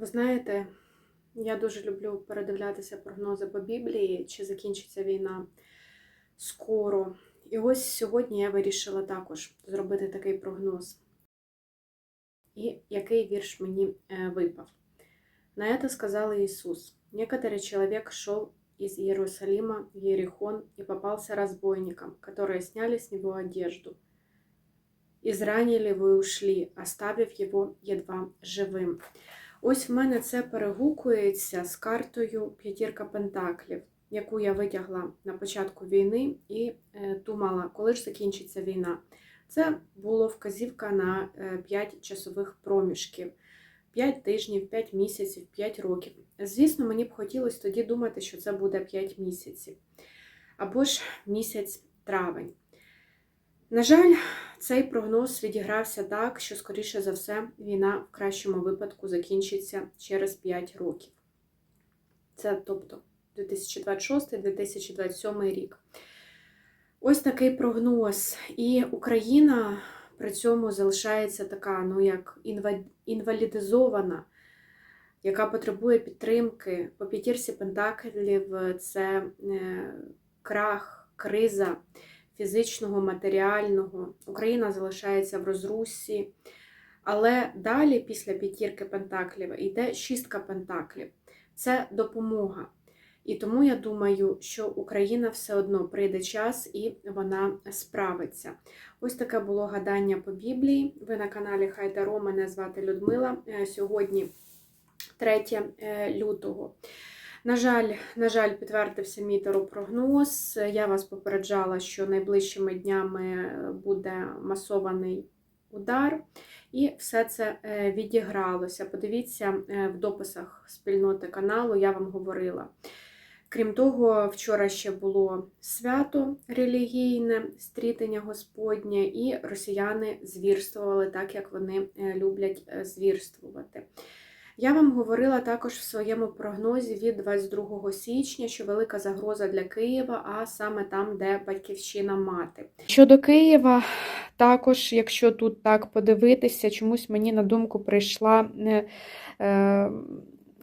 Ви знаєте, я дуже люблю передивлятися прогнози по Біблії, чи закінчиться війна скоро. І ось сьогодні я вирішила також зробити такий прогноз. І який вірш мені е, випав. На это сказал Иисус. Некоторый человек шел из Иерусалима в Ерихон и попался разбойникам, которые сняли с него одежду. Изранили его и ушли, оставив его едва живим. Ось в мене це перегукується з картою П'ятірка Пентаклів, яку я витягла на початку війни і е, думала, коли ж закінчиться війна. Це було вказівка на 5 часових проміжків. 5 тижнів, 5 місяців, 5 років. Звісно, мені б хотілося тоді думати, що це буде 5 місяців. Або ж місяць травень. На жаль, цей прогноз відігрався так, що, скоріше за все, війна в кращому випадку закінчиться через 5 років. Це тобто 2026-2027 рік. Ось такий прогноз. І Україна при цьому залишається така, ну як інвалідизована, яка потребує підтримки. По п'ятірці Пентаклів це е, крах, криза фізичного, матеріального. Україна залишається в розрусі. Але далі, після п'ятірки Пентаклів, йде шістка Пентаклів. Це допомога. І тому я думаю, що Україна все одно прийде час і вона справиться. Ось таке було гадання по Біблії. Ви на каналі Хайдаро, мене звати Людмила. Е, сьогодні 3 е, лютого. На жаль, на жаль, підтвердився мій теропрогноз. Я вас попереджала, що найближчими днями буде масований удар, і все це е, відігралося. Подивіться в дописах спільноти каналу, я вам говорила. Крім того, вчора ще було свято релігійне, стрітення Господнє, і росіяни звірствували так, як вони е, люблять е, звірствувати. Я вам говорила також в своєму прогнозі від 22 січня, що велика загроза для Києва, а саме там, де батьківщина мати. Щодо Києва, також, якщо тут так подивитися, чомусь мені на думку прийшла е, е,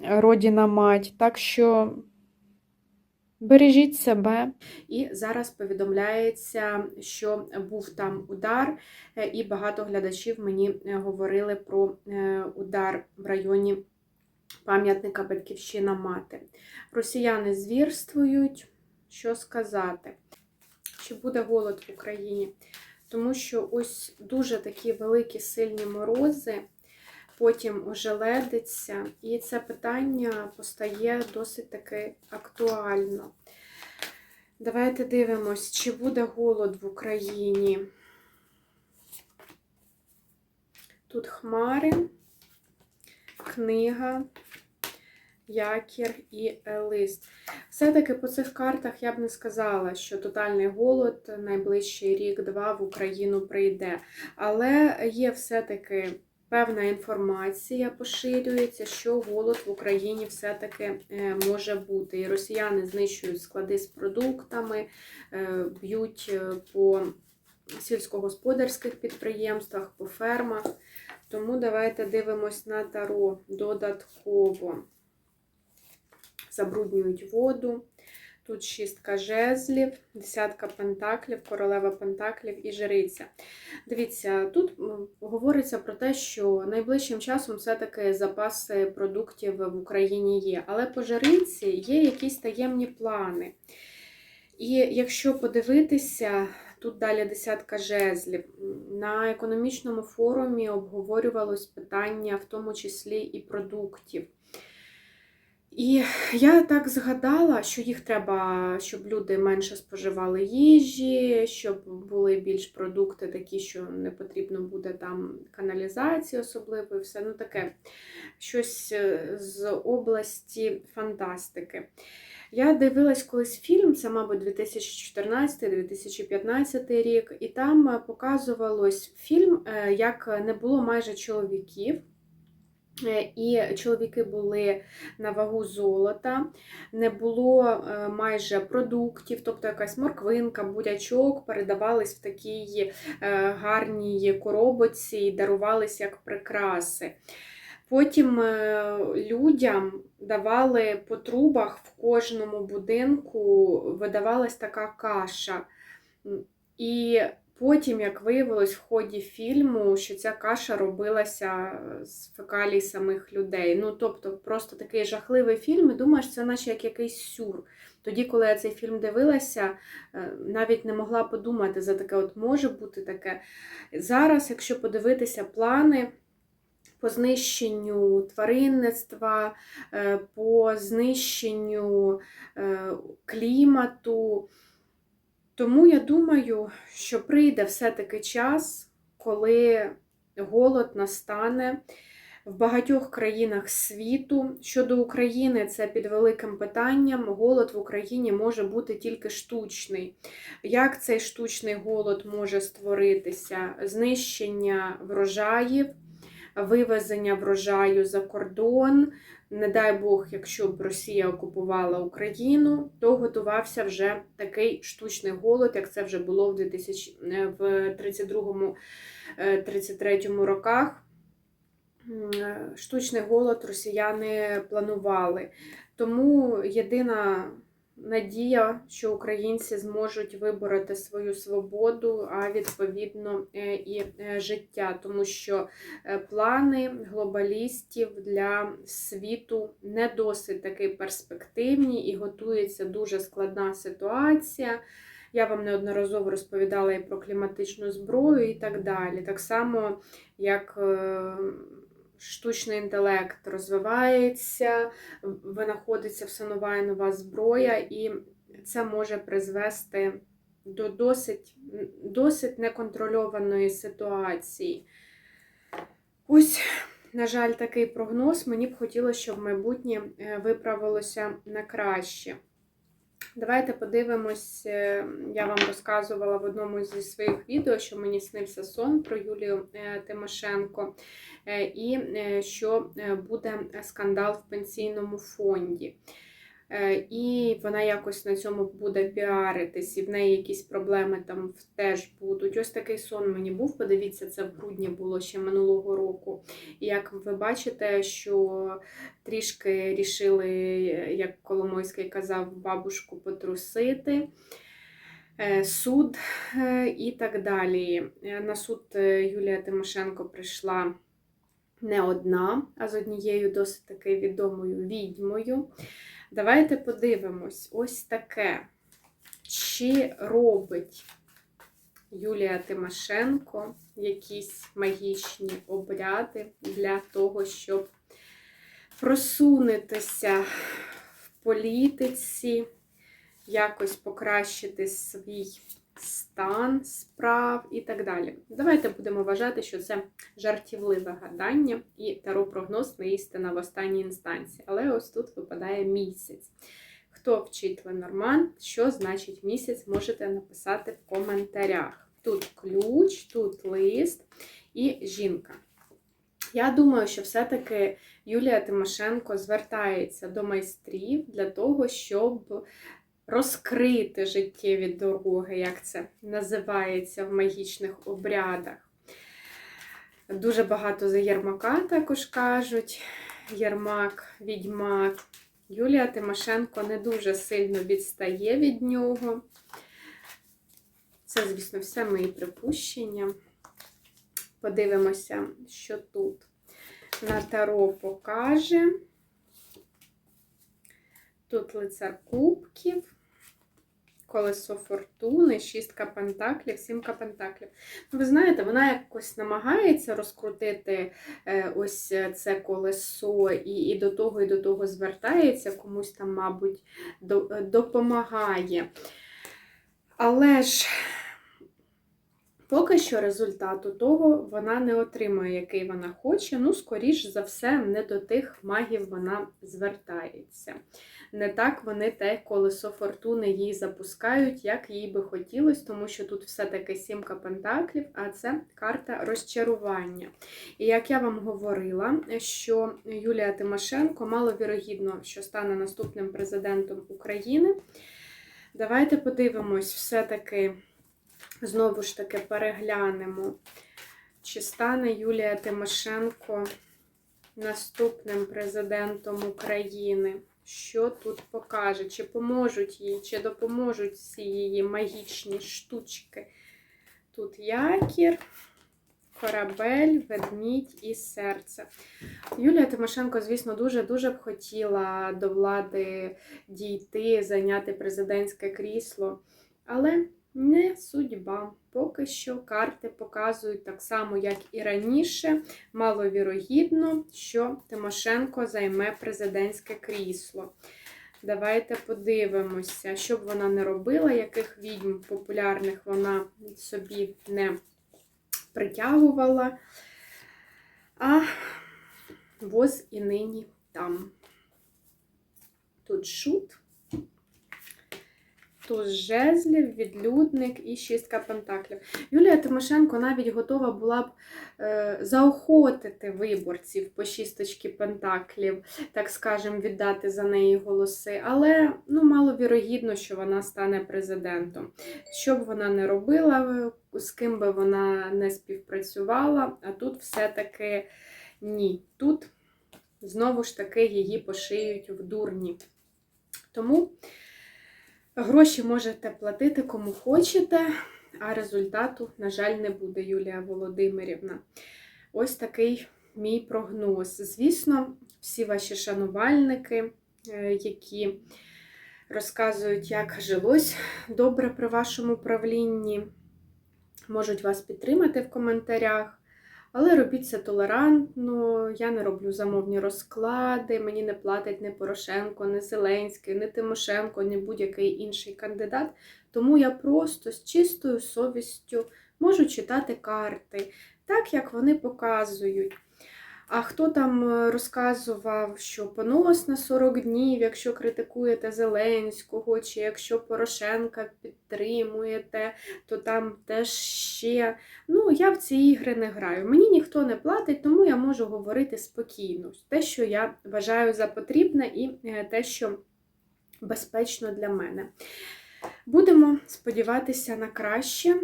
родіна мать. Так що. Бережіть себе. І зараз повідомляється, що був там удар, е, і багато глядачів мені е, говорили про е, удар в районі пам'ятника Батьківщина Мати. Росіяни звірствують, що сказати, чи буде голод в Україні, тому що ось дуже такі великі сильні морози потім ожеледиться. І це питання постає досить таки актуально. Давайте дивимось, чи буде голод в Україні. Тут хмари, книга, якір і лист. Все-таки по цих картах я б не сказала, що тотальний голод найближчий рік-два в Україну прийде. Але є все-таки певна інформація поширюється, що голод в Україні все-таки е, може бути. І росіяни знищують склади з продуктами, е, б'ють е, по сільськогосподарських підприємствах, по фермах. Тому давайте дивимось на таро додатково. Забруднюють воду. Тут шістка жезлів, десятка пентаклів, королева пентаклів і жриця. Дивіться, тут говориться про те, що найближчим часом все-таки запаси продуктів в Україні є. Але по жриці є якісь таємні плани. І якщо подивитися, тут далі десятка жезлів, на економічному форумі обговорювалось питання, в тому числі і продуктів. І я так згадала, що їх треба, щоб люди менше споживали їжі, щоб були більш продукти такі, що не потрібно буде там каналізації особливо, і все ну таке щось е, з області фантастики. Я дивилась колись фільм, це, мабуть, 2014-2015 рік, і там показувалось фільм, е, як не було майже чоловіків. Е, і чоловіки були на вагу золота, не було е, майже продуктів, тобто якась морквинка, будячок передавались в такій е, гарній коробоці і дарувались як прикраси. Потім людям давали по трубах в кожному будинку видавалась така каша. І потім, як виявилось в ході фільму, що ця каша робилася з фекалій самих людей. Ну, тобто, просто такий жахливий фільм, і думаєш, це наче як якийсь сюр. Тоді, коли я цей фільм дивилася, е, навіть не могла подумати за таке, от може бути таке. Зараз, якщо подивитися плани по знищенню тваринництва, е, по знищенню е, клімату. Тому я думаю, що прийде все-таки час, коли голод настане в багатьох країнах світу. Щодо України, це під великим питанням. Голод в Україні може бути тільки штучний. Як цей штучний голод може створитися? Знищення врожаїв, вивезення врожаю за кордон. Не дай Бог, якщо б Росія окупувала Україну, то готувався вже такий штучний голод, як це вже було в 2000, е, 32-33 роках. Е, Штучний голод росіяни планували. Тому єдина надія, що українці зможуть вибороти свою свободу, а відповідно е, і е, життя, тому що е, плани глобалістів для світу не досить таки перспективні і готується дуже складна ситуація. Я вам неодноразово розповідала і про кліматичну зброю, і так далі. Так само, як штучний інтелект розвивається, винаходиться все нова і нова зброя, і це може призвести до досить, досить неконтрольованої ситуації. Ось, на жаль, такий прогноз. Мені б хотілося, щоб майбутнє е, виправилося на краще. Давайте подивимось, е, я вам розказувала в одному зі своїх відео, що мені снився сон про Юлію е, Тимошенко, е, і що буде скандал в пенсійному фонді. Е, І вона якось на цьому буде піаритись, і в неї якісь проблеми там теж будуть. Ось такий сон мені був. Подивіться, це в грудні було ще минулого року. І як ви бачите, що трішки рішили, як Коломойський казав, бабушку потрусити. е, Суд е, і так далі. На суд Юлія Тимошенко прийшла не одна, а з однією досить таки відомою відьмою. Давайте подивимось, ось таке. Чи робить Юлія Тимошенко якісь магічні обряди для того, щоб просунутися в політиці, якось покращити свій стан справ і так далі. Давайте будемо вважати, що це жартівливе гадання і таро-прогноз не істина в останній інстанції. Але ось тут випадає місяць. Хто вчить Ленорман, що значить місяць, можете написати в коментарях. Тут ключ, тут лист і жінка. Я думаю, що все-таки Юлія Тимошенко звертається до майстрів для того, щоб розкрити життєві дороги, як це називається в магічних обрядах. Дуже багато за Єрмака також кажуть. Єрмак, відьмак. Юлія Тимошенко не дуже сильно відстає від нього. Це, звісно, все мої припущення. Подивимося, що тут на Таро покаже. Тут лицар кубків, колесо фортуни, шістка пентаклів, сімка пентаклів. Ну, ви знаєте, вона якось намагається розкрутити е, ось це колесо, і, і до того, і до того звертається, комусь там, мабуть, е, допомагає. Але ж поки що результату того вона не отримує, який вона хоче. Ну, скоріш за все, не до тих магів вона звертається. Не так вони те колесо фортуни їй запускають, як їй би хотілося, тому що тут все-таки сімка пентаклів, а це карта розчарування. І як я вам говорила, що Юлія Тимошенко маловірогідно, що стане наступним президентом України. Давайте подивимось, все-таки, знову ж таки, переглянемо, чи стане Юлія Тимошенко наступним президентом України. Що тут покаже? Чи поможуть їй, чи допоможуть всі її магічні штучки? Тут якір, корабель, ведмідь і серце. Юлія Тимошенко, звісно, дуже-дуже б хотіла до влади дійти, зайняти президентське крісло, але не судьба. Поки що карти показують так само, як і раніше. Маловірогідно, що Тимошенко займе президентське крісло. Давайте подивимося, що б вона не робила, яких відьм популярних вона собі не притягувала. А воз і нині там. Тут шут, туз жезлів, відлюдник і шістка пентаклів. Юлія Тимошенко навіть готова була б е, заохотити виборців по шісточки пентаклів, так скажем, віддати за неї голоси. Але ну, маловірогідно, що вона стане президентом. Що б вона не робила, з ким би вона не співпрацювала, а тут все-таки ні. Тут знову ж таки її пошиють в дурні. Тому гроші можете платити кому хочете, а результату, на жаль, не буде, Юлія Володимирівна. Ось такий мій прогноз. Звісно, всі ваші шанувальники, е, які розказують, як жилось добре при вашому правлінні, можуть вас підтримати в коментарях. Але робіть це толерантно, я не роблю замовні розклади, мені не платить ні Порошенко, ні Зеленський, ні Тимошенко, ні будь-який інший кандидат. Тому я просто з чистою совістю можу читати карти, так як вони показують. А хто там е, розказував, що понос на 40 днів, якщо критикуєте Зеленського, чи якщо Порошенка підтримуєте, то там теж ще. Ну, я в ці ігри не граю. Мені ніхто не платить, тому я можу говорити спокійно. Те, що я вважаю за потрібне, і е, те, що безпечно для мене. Будемо сподіватися на краще.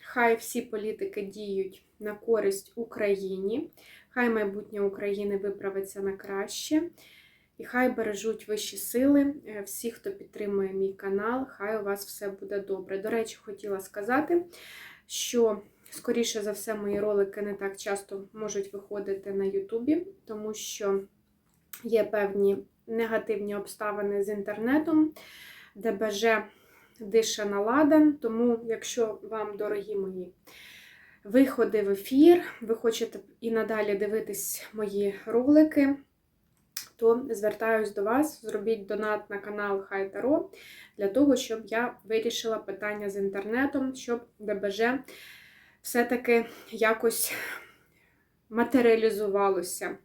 Хай всі політики діють на користь Україні. Хай майбутнє України виправиться на краще. І хай бережуть вищі сили. Е, Всі, хто підтримує мій канал, хай у вас все буде добре. До речі, хотіла сказати, що, скоріше за все, мої ролики не так часто можуть виходити на Ютубі, тому що є певні негативні обставини з інтернетом, ДБЖ дише на ладан. Тому, якщо вам, дорогі мої, виходи в ефір, ви хочете і надалі дивитись мої ролики, то звертаюсь до вас, зробіть донат на канал Хай Таро для того, щоб я вирішила питання з інтернетом, щоб ДБЖ все-таки якось матеріалізувалося.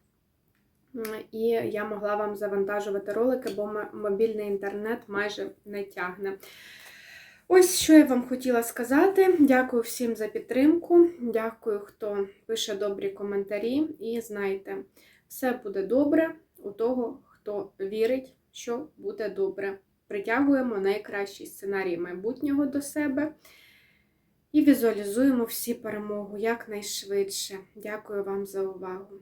І я могла вам завантажувати ролики, бо мобільний інтернет майже не тягне. Ось що я вам хотіла сказати. Дякую всім за підтримку. Дякую, хто пише добрі коментарі. І знайте, все буде добре у того, хто вірить, що буде добре. Притягуємо найкращий сценарій майбутнього до себе і візуалізуємо всі перемогу якнайшвидше. Дякую вам за увагу!